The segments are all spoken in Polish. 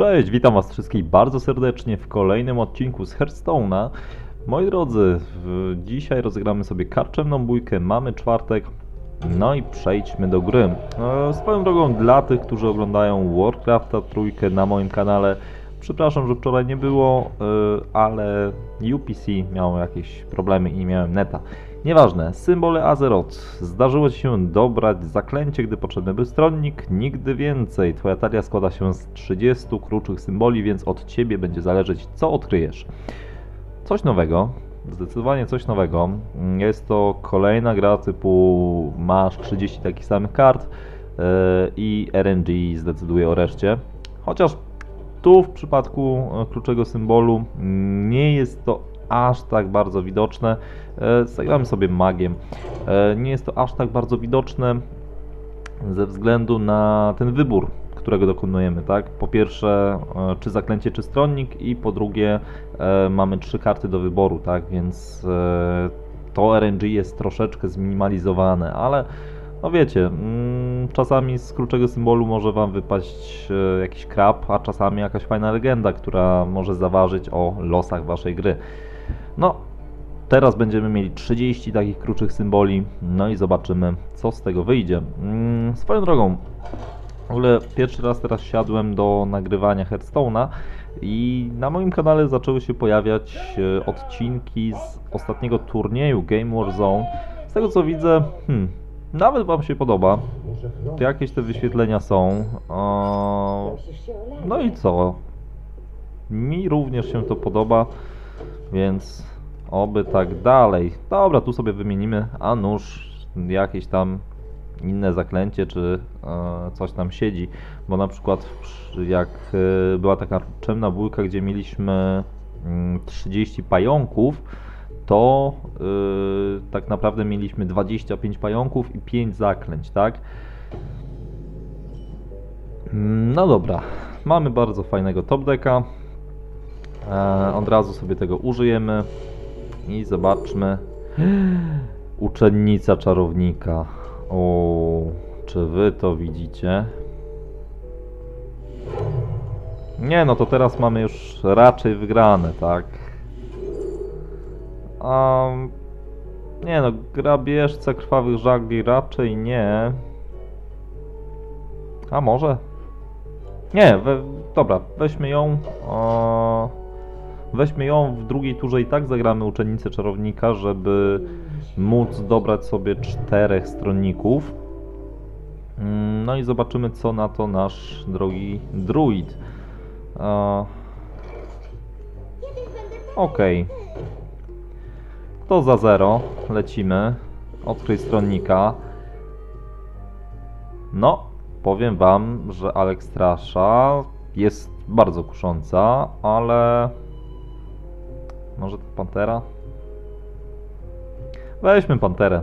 Cześć, witam was wszystkich bardzo serdecznie w kolejnym odcinku z Hearthstone'a. Moi drodzy, dzisiaj rozegramy sobie karczemną bójkę, mamy czwartek, no i przejdźmy do gry. E, swoją drogą dla tych, którzy oglądają Warcrafta trójkę na moim kanale, przepraszam, że wczoraj nie było, e, ale UPC miało jakieś problemy i nie miałem neta. Nieważne, symbole Azeroth. Zdarzyło Ci się dobrać zaklęcie, gdy potrzebny był stronnik. Nigdy więcej. Twoja talia składa się z 30 kruczych symboli, więc od Ciebie będzie zależeć, co odkryjesz. Coś nowego. Zdecydowanie coś nowego. Jest to kolejna gra typu masz 30 takich samych kart yy, i RNG zdecyduje o reszcie. Chociaż tu w przypadku e, kluczego symbolu nie jest to aż tak bardzo widoczne. E, zagramy sobie magiem. E, nie jest to aż tak bardzo widoczne ze względu na ten wybór, którego dokonujemy, tak? Po pierwsze, e, czy zaklęcie, czy stronnik i po drugie, mamy trzy karty do wyboru, tak? Więc to RNG jest troszeczkę zminimalizowane, ale no wiecie, mm, czasami z kluczego symbolu może Wam wypaść jakiś krab, a czasami jakaś fajna legenda, która może zaważyć o losach Waszej gry. No, teraz będziemy mieli 30 takich kruczych symboli, no i zobaczymy, co z tego wyjdzie. Mm, swoją drogą, w ogóle pierwszy raz teraz siadłem do nagrywania Hearthstone'a i na moim kanale zaczęły się pojawiać e, odcinki z ostatniego turnieju Game War Zone. Z tego co widzę, hmm, nawet Wam się podoba. To jakieś te wyświetlenia są. no i co? Mi również się to podoba. Więc oby tak dalej. Dobra, tu sobie wymienimy, a nóż jakieś tam inne zaklęcie, czy e, coś tam siedzi. Bo na przykład jak e, była taka czemna bójka, gdzie mieliśmy mm, 30 pająków, to e, tak naprawdę mieliśmy 25 pająków i 5 zaklęć, tak? No dobra, mamy bardzo fajnego top decka. E, od razu sobie tego użyjemy i zobaczmy. Uczennica czarownika. O, czy wy to widzicie? Nie, no to teraz mamy już raczej wygrane, tak? Um, nie no, grabieżce krwawych żagli raczej nie. A może? Nie, we, dobra, weźmy ją. O, Weźmy ją w drugiej turze i tak zagramy uczennicę czarownika, żeby móc dobrać sobie czterech stronników. Mm, no i zobaczymy co na to nasz drogi druid. Okej. Okay. To za zero. Lecimy. Odkryj stronnika. No, powiem wam, że Alekstrasza jest bardzo kusząca, ale może to Pantera? Weźmy Panterę.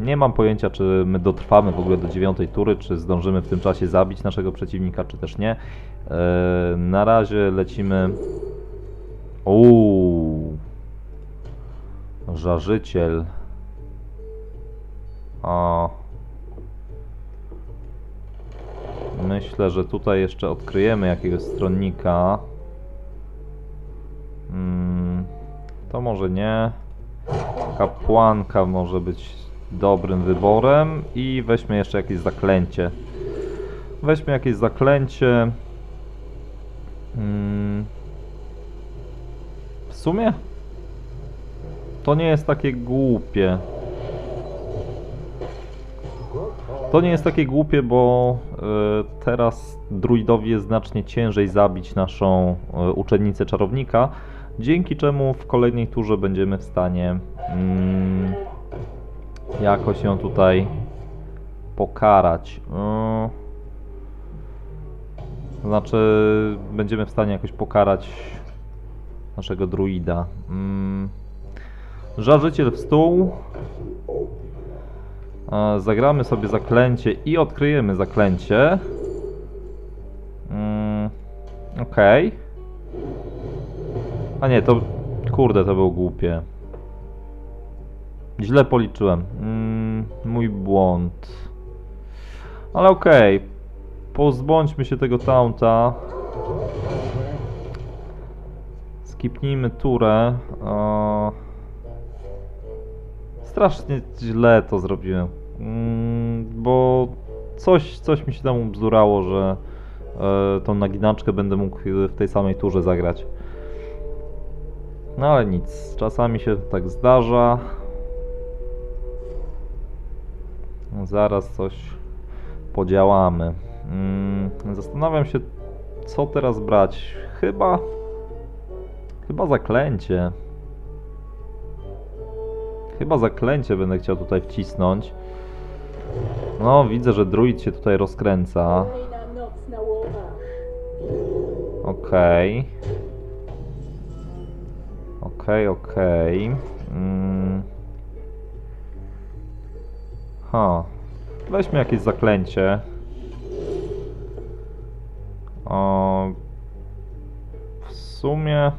Nie mam pojęcia, czy my dotrwamy w ogóle do dziewiątej tury, czy zdążymy w tym czasie zabić naszego przeciwnika, czy też nie. Eee, na razie lecimy... Uuu. Żarzyciel. A. Myślę, że tutaj jeszcze odkryjemy jakiegoś stronnika. Hmm. To może nie. Kapłanka może być dobrym wyborem. I weźmy jeszcze jakieś zaklęcie. Weźmy jakieś zaklęcie. Hmm. W sumie? To nie jest takie głupie. To nie jest takie głupie, bo y, teraz druidowi jest znacznie ciężej zabić naszą y, uczennicę czarownika dzięki czemu w kolejnej turze będziemy w stanie mm, jakoś ją tutaj pokarać. Znaczy, będziemy w stanie jakoś pokarać naszego druida. Yy, żarzyciel w stół. Zagramy sobie zaklęcie i odkryjemy zaklęcie. Yy, Okej. Okay. A nie, to... Kurde, to było głupie. Źle policzyłem. Mm, mój błąd. Ale okej. Okay. Pozbądźmy się tego taunta. Skipnijmy turę. O... Strasznie źle to zrobiłem. Mm, bo coś, coś mi się tam bzdurało, że e, tą naginaczkę będę mógł w tej samej turze zagrać. No ale nic, czasami się tak zdarza. Zaraz coś podziałamy. Mm, zastanawiam się, co teraz brać. Chyba. Chyba zaklęcie. Chyba zaklęcie będę chciał tutaj wcisnąć. No, widzę, że druid się tutaj rozkręca. Kolejna noc Okej. Okej, okej. Mm. Ha. Weźmy jakieś zaklęcie. O. W sumie.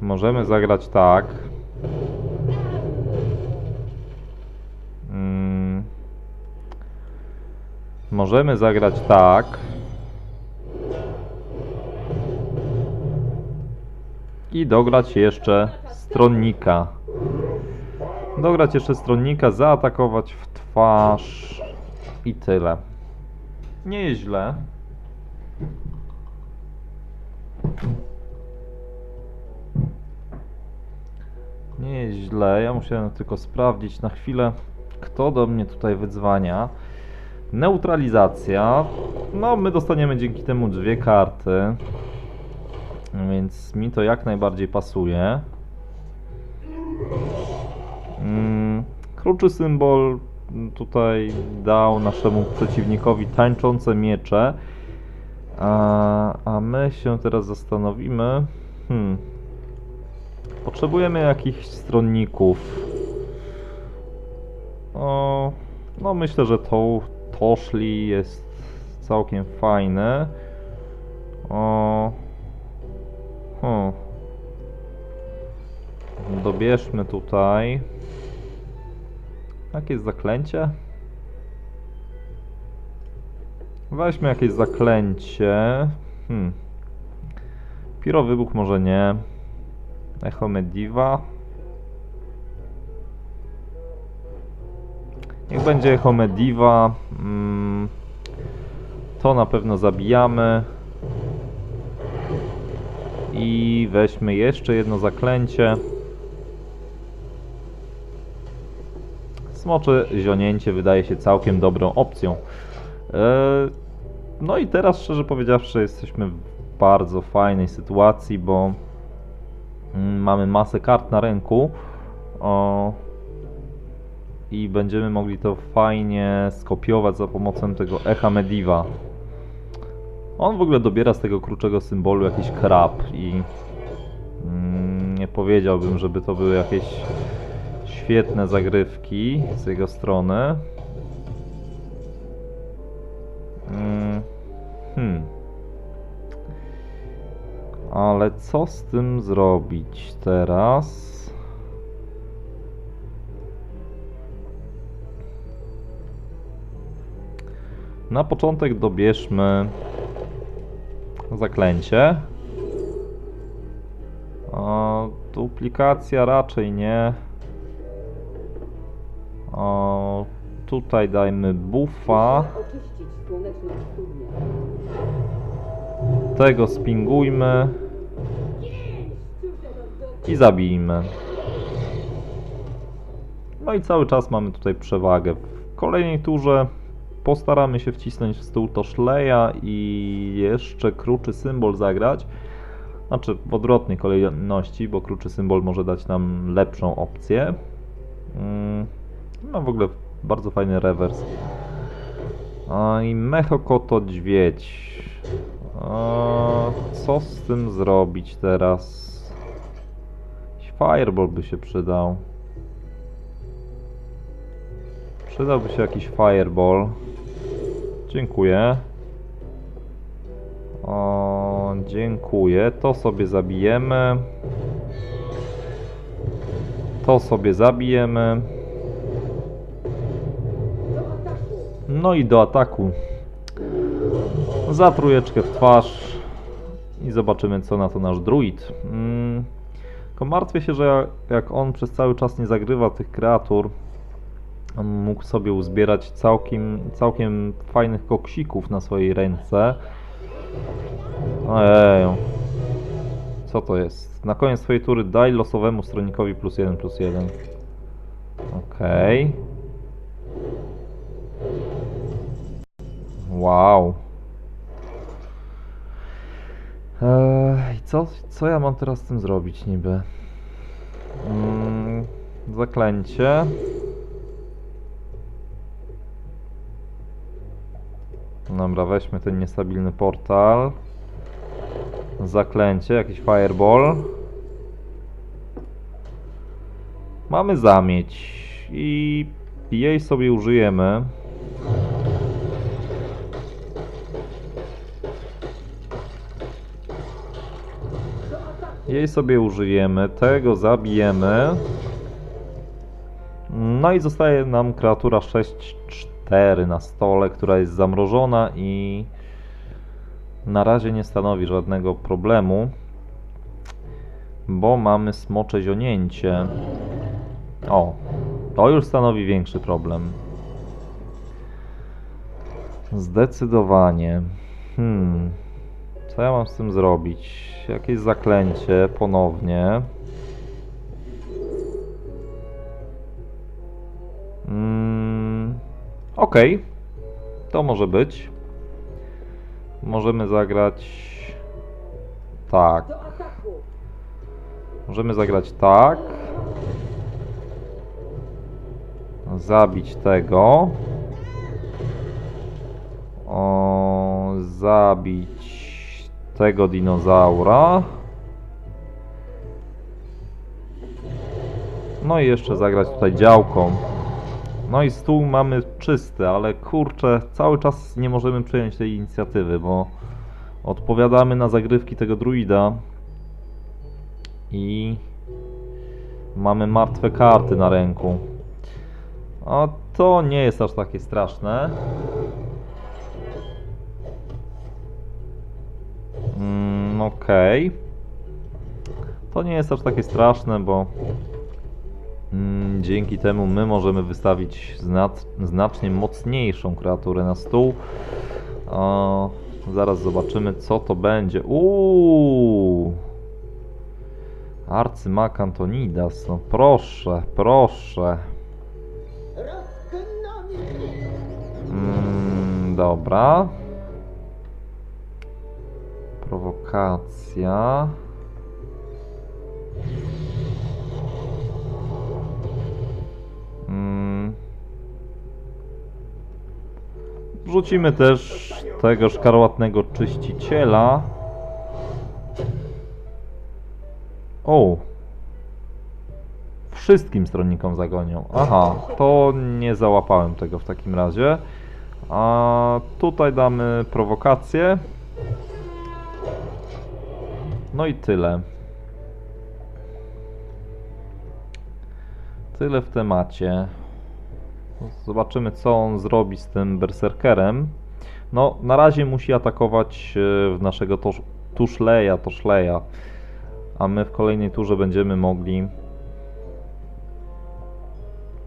Możemy zagrać tak. Mm. Możemy zagrać tak. I dograć jeszcze stronnika. Dograć jeszcze stronnika, zaatakować w twarz i tyle. Nie jest źle. Nie jest źle. Ja musiałem tylko sprawdzić na chwilę, kto do mnie tutaj wydzwania. Neutralizacja. No, my dostaniemy dzięki temu dwie karty. Więc mi to jak najbardziej pasuje. Mm, Kruczy symbol tutaj dał naszemu przeciwnikowi tańczące miecze. A, a my się teraz zastanowimy. Hmm. Potrzebujemy jakichś stronników. O, no myślę, że to Toszli jest całkiem fajny. O, Hmm. Dobierzmy tutaj. Jakie jest zaklęcie? Weźmy jakieś zaklęcie. Hmm. Pirowybuch może nie. Echo Mediva. Niech będzie Echo Mediva. Mm. To na pewno zabijamy. I weźmy jeszcze jedno zaklęcie. Smocze zionięcie wydaje się całkiem dobrą opcją. Eee, No i teraz szczerze powiedziawszy jesteśmy w bardzo fajnej sytuacji, bo mm, mamy masę kart na. O, I będziemy mogli to fajnie skopiować za pomocą tego Echa Mediva. On w ogóle dobiera z tego kruczego symbolu jakiś krab i mm, nie powiedziałbym, żeby to były jakieś świetne zagrywki z jego strony. Mm, Hmm. Ale co z tym zrobić teraz? Na początek dobierzmy zaklęcie. O, duplikacja raczej nie. O, tutaj dajmy studnię. Tego spingujmy i zabijmy. No i cały czas mamy tutaj przewagę. W kolejnej turze postaramy się wcisnąć w stół to szleja i jeszcze kruczy symbol zagrać. Znaczy w odwrotnej kolejności, bo kruczy symbol może dać nam lepszą opcję. Mm, No w ogóle bardzo fajny rewers. I Mechokoto dźwiedź. A, co z tym zrobić teraz? Fireball by się przydał. Przydałby się jakiś Fireball. Dziękuję. O, dziękuję. To sobie zabijemy. To sobie zabijemy. No i do ataku. za trójeczkę w twarz i zobaczymy co na to nasz druid. Mm, tylko martwię się, że jak on przez cały czas nie zagrywa tych kreatur, mógł sobie uzbierać całkiem, całkiem fajnych koksików na swojej ręce. Ojeju. Co to jest? Na koniec swojej tury daj losowemu stronikowi plus 1 plus 1. Okej. Wow. Eee, i co, co ja mam teraz z tym zrobić niby? Mm, zaklęcie. Dobra, weźmy ten niestabilny portal. Zaklęcie, jakiś fireball. Mamy zamieć i jej sobie użyjemy. Jej sobie użyjemy, tego zabijemy. No i zostaje nam kreatura 6-4 na stole, która jest zamrożona i na razie nie stanowi żadnego problemu, bo mamy smocze zionięcie. O, to już stanowi większy problem. Zdecydowanie. Hmm. Co ja mam z tym zrobić? Jakieś zaklęcie ponownie. Okej. To może być. Możemy zagrać. Tak. Możemy zagrać tak. Zabić tego. O, zabić tego dinozaura. No i jeszcze zagrać tutaj działką. No i stół mamy czysty, ale kurczę, cały czas nie możemy przejąć tej inicjatywy, bo odpowiadamy na zagrywki tego druida i mamy martwe karty na ręku. A to nie jest aż takie straszne. Mm, Okej. To nie jest aż takie straszne, bo dzięki temu my możemy wystawić znac znacznie mocniejszą kreaturę na stół. O, zaraz zobaczymy co to będzie. Uuu! Arcymak Antonidas, no proszę, proszę. Mm, dobra. Prowokacja. Wrzucimy też tego szkarłatnego czyściciela. O! Wszystkim stronnikom zagonią. Aha, to nie załapałem tego w takim razie. A tutaj damy prowokację. No i tyle. Tyle w temacie. Zobaczymy co on zrobi z tym berserkerem. No, na razie musi atakować e, w naszego tuszleja, toszleja. A my w kolejnej turze będziemy mogli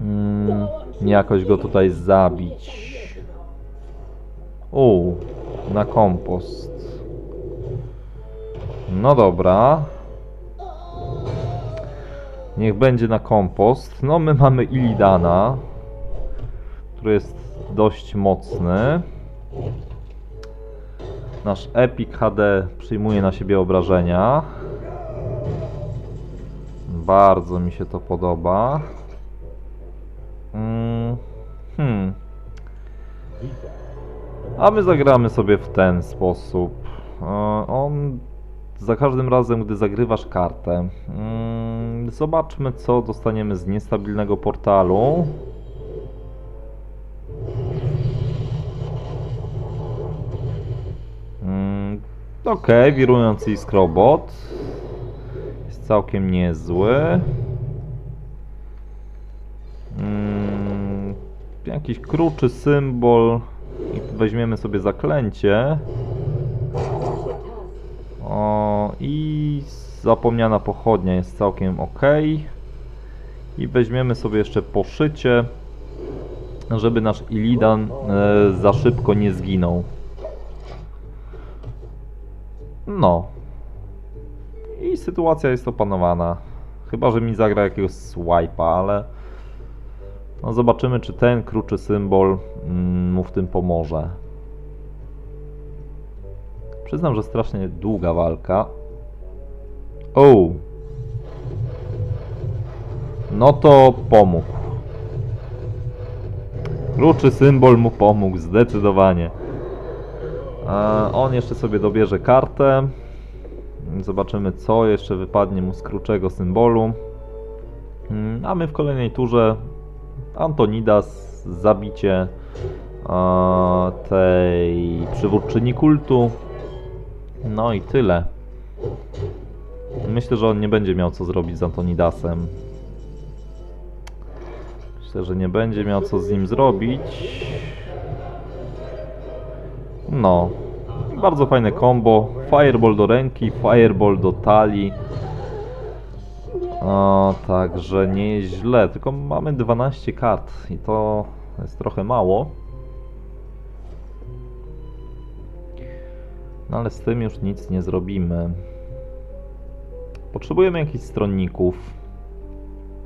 mm, jakoś go tutaj zabić. U, na kompost. No dobra. Niech będzie na kompost. No my mamy Ilidana, który jest dość mocny. Nasz Epic HD przyjmuje na siebie obrażenia. Bardzo mi się to podoba. Mm, hmm. A my zagramy sobie w ten sposób. E, On za każdym razem, gdy zagrywasz kartę, mm, zobaczmy co dostaniemy z niestabilnego portalu. Okej, wirujący iskrobot. Jest całkiem niezły. Mm, jakiś kruczy symbol. I weźmiemy sobie zaklęcie. O, I zapomniana pochodnia jest całkiem ok. I weźmiemy sobie jeszcze poszycie, żeby nasz Illidan e, za szybko nie zginął. No. I sytuacja jest opanowana. Chyba, że mi zagra jakiegoś swipe'a, ale no zobaczymy, czy ten kruczy symbol mm, mu w tym pomoże. Przyznam, że strasznie długa walka. O! No to pomógł. Kruczy symbol mu pomógł, zdecydowanie. On jeszcze sobie dobierze kartę. Zobaczymy, co jeszcze wypadnie mu z kruczego symbolu. Mm, A my w kolejnej turze Antonidas, zabicie tej przywódczyni kultu. No i tyle. Myślę, że on nie będzie miał co zrobić z Antonidasem. Myślę, że nie będzie miał co z nim zrobić. No. Bardzo fajne combo. Fireball do ręki, fireball do talii. O, także nie jest źle. Tylko mamy 12 kart i to jest trochę mało. No ale z tym już nic nie zrobimy. Potrzebujemy jakichś stronników.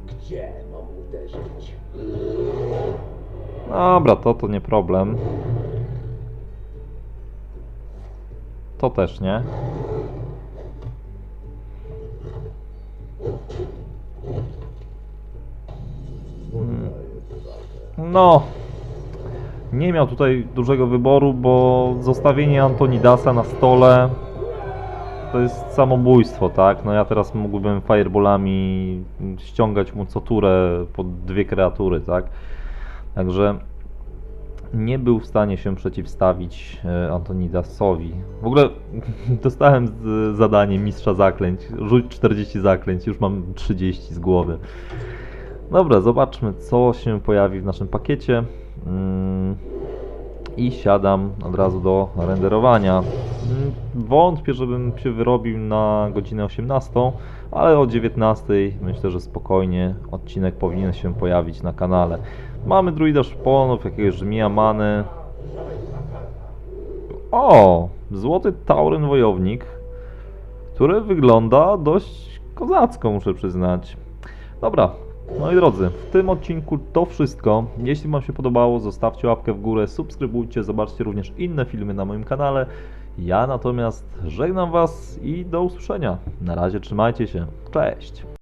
Gdzie mam uderzyć? Dobra, to to nie problem. To też nie. No. Nie miał tutaj dużego wyboru, bo zostawienie Antonidasa na stole to jest samobójstwo, tak? No ja teraz mógłbym fireballami ściągać mu co turę pod dwie kreatury, tak? Także nie był w stanie się przeciwstawić e, Antonidasowi. W ogóle dostałem zadanie mistrza zaklęć. Rzuć 40 zaklęć, już mam 30 z głowy. Dobra, zobaczmy co się pojawi w naszym pakiecie. Mm, I siadam od razu do renderowania. Mm, Wątpię, żebym się wyrobił na godzinę 18, ale o 19 myślę, że spokojnie odcinek powinien się pojawić na kanale. Mamy druida szponów, jakiegoś żmija many. O! Złoty Tauren Wojownik, który wygląda dość kozacko, muszę przyznać. Dobra, moi drodzy, w tym odcinku to wszystko. Jeśli Wam się podobało, zostawcie łapkę w górę, subskrybujcie, zobaczcie również inne filmy na moim kanale. Ja natomiast żegnam Was i do usłyszenia. Na razie trzymajcie się. Cześć!